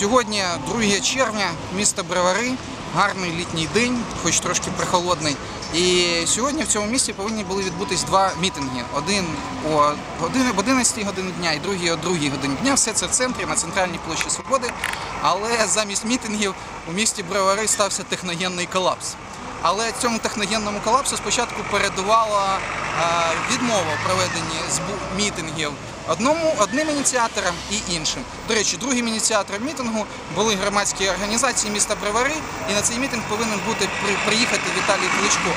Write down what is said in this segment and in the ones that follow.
2 червня, місто Бровари, гарний літній день, хоч трошки прохолодний. І сьогодні в цьому місті повинні були відбутись два мітинги. Один о години 11 годині дня і другий о 2 годині дня. Все це в центрі на центральній площі Свободи. Але замість мітингів у місті Бровари стався техногенний колапс. Але цьому техногенному колапсу спочатку передувала відмова в проведенні мітингів одному одним ініціаторам і іншим. До речі, другим ініціатором мітингу були громадські організації міста Бривари, і на цей мітинг повинен бути при- приїхати Віталій Кличко.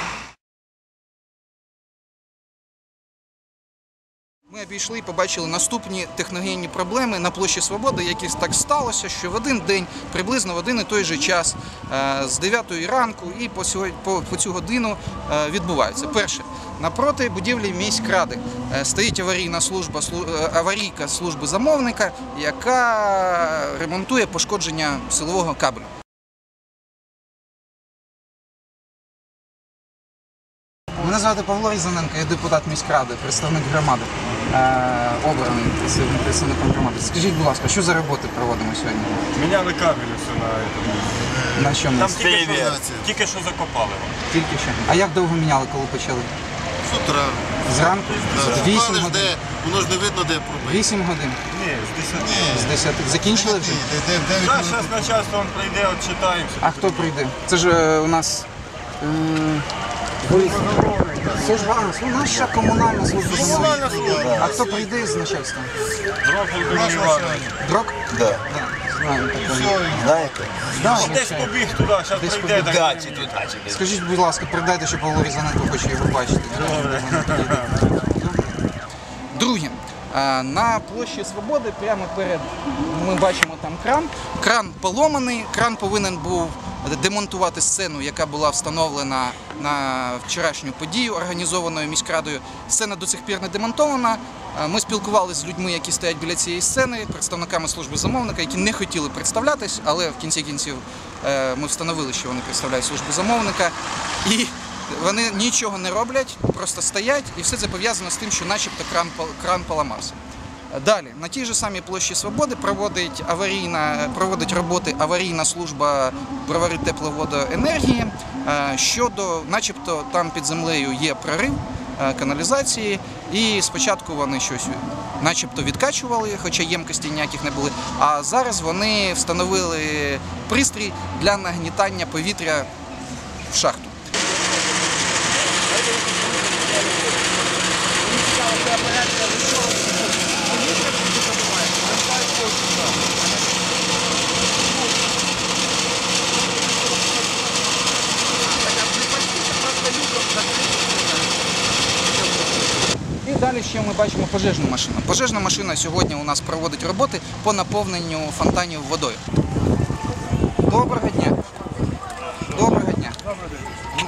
Ми обійшли і побачили наступні техногенні проблеми на площі Свободи, які так сталося, що в один день, приблизно в один і той же час, е, з 9 ранку і по, сьогодні, по, по цю годину е, відбуваються. Перше, напроти будівлі міськради е, стоїть аварійна служба, слу- аварійка служби замовника, яка ремонтує пошкодження силового кабелю. Мене звати Павло Різаненко, я депутат міськради, представник громади, е, обраний представник- представником громади. Скажіть, будь ласка, що за роботи проводимо сьогодні? Меняли кабель все на этом. На чому? Там тільки що, тільки що закопали. Тільки що. А як довго міняли, коли почали? З утра. Зранку? Да. Вісім Шукали годин. де, воно ж не видно, де пробити. Вісім годин. Ні, з 10. З 10. Закінчили вже? Де, де, де, Да, зараз начальство он прийде, отчитаємося. А хто прийде? Це ж е, у нас. м, Це ж а, у ще комунальна служба. Комунальна служба. А хто прийде з начальства? Дрог Володимир Іванович. Дрог? Да. Да, знаємо такого. Знаєте? Да, Ну, Десь побіг туди, зараз Десь прийде. побіг. так Дачі тут дачі. Скажіть, будь ласка, передайте, що Павло Різаненко хоче його бачити. Друге. е, На площі Свободи прямо перед ми бачимо там кран. Кран поломаний. Кран повинен був демонтувати сцену, яка була встановлена на вчорашню подію, організованою міськрадою. Сцена до цих пір не демонтована. Е, Ми спілкувалися з людьми, які стоять біля цієї сцени, представниками служби замовника, які не хотіли представлятись, але в кінці кінців е, ми встановили, що вони представляють службу замовника. І вони нічого не роблять, просто стоять, і все це пов'язано з тим, що начебто кран, кран поламався. Далі, на тій же самій площі Свободи проводить, аварійна, проводить роботи аварійна служба бровари тепловодоенергії е, щодо, начебто, там під землею є прорив е, каналізації, і спочатку вони щось начебто відкачували, хоча ємкості ніяких не були. А зараз вони встановили пристрій для нагнітання повітря в шахту. І далі ще ми бачимо пожежну машину. Пожежна машина сьогодні у нас проводить роботи по наповненню фонтанів водою. Доброго дня. Доброго дня.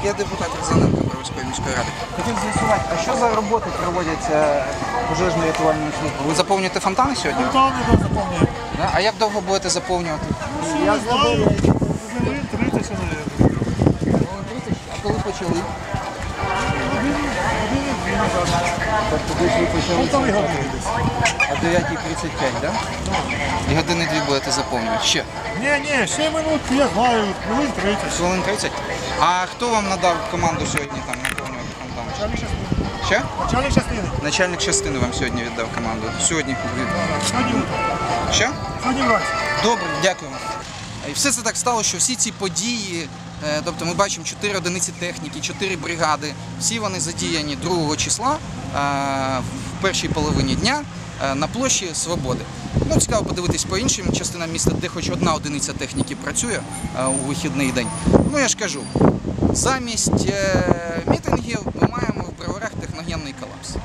Я депутат Різаненко Бровської міської ради. Хотів з'ясувати, а що за роботи проводяться пожежно рятувальною службою? Ви заповнюєте фонтани сьогодні? Фонтани да, заповнює. Да? А як довго будете заповнювати? Я знаю, землі 30 чоловік. А коли почали? О 9.35, так? І години дві будете заповнювати. Ще. Ні, ні, ще минут, я знаю, хвилин 30. Хвилин 30. А хто вам надав команду сьогодні там наповнювати фонтан? Частини. Начальник частини. Начальник частини вам сьогодні віддав команду. Сьогодні. Утром. Що? Сьогодні вранці. Добре, дякую. І все це так стало, що всі ці події, тобто ми бачимо 4 одиниці техніки, 4 бригади, всі вони задіяні 2 числа е, в першій половині дня е, на площі Свободи. Ну, цікаво подивитись по іншим частинам міста, де хоч одна одиниця техніки працює е, у вихідний день. Ну я ж кажу, замість е, мітингів ми маємо в броварах техногенний колапс.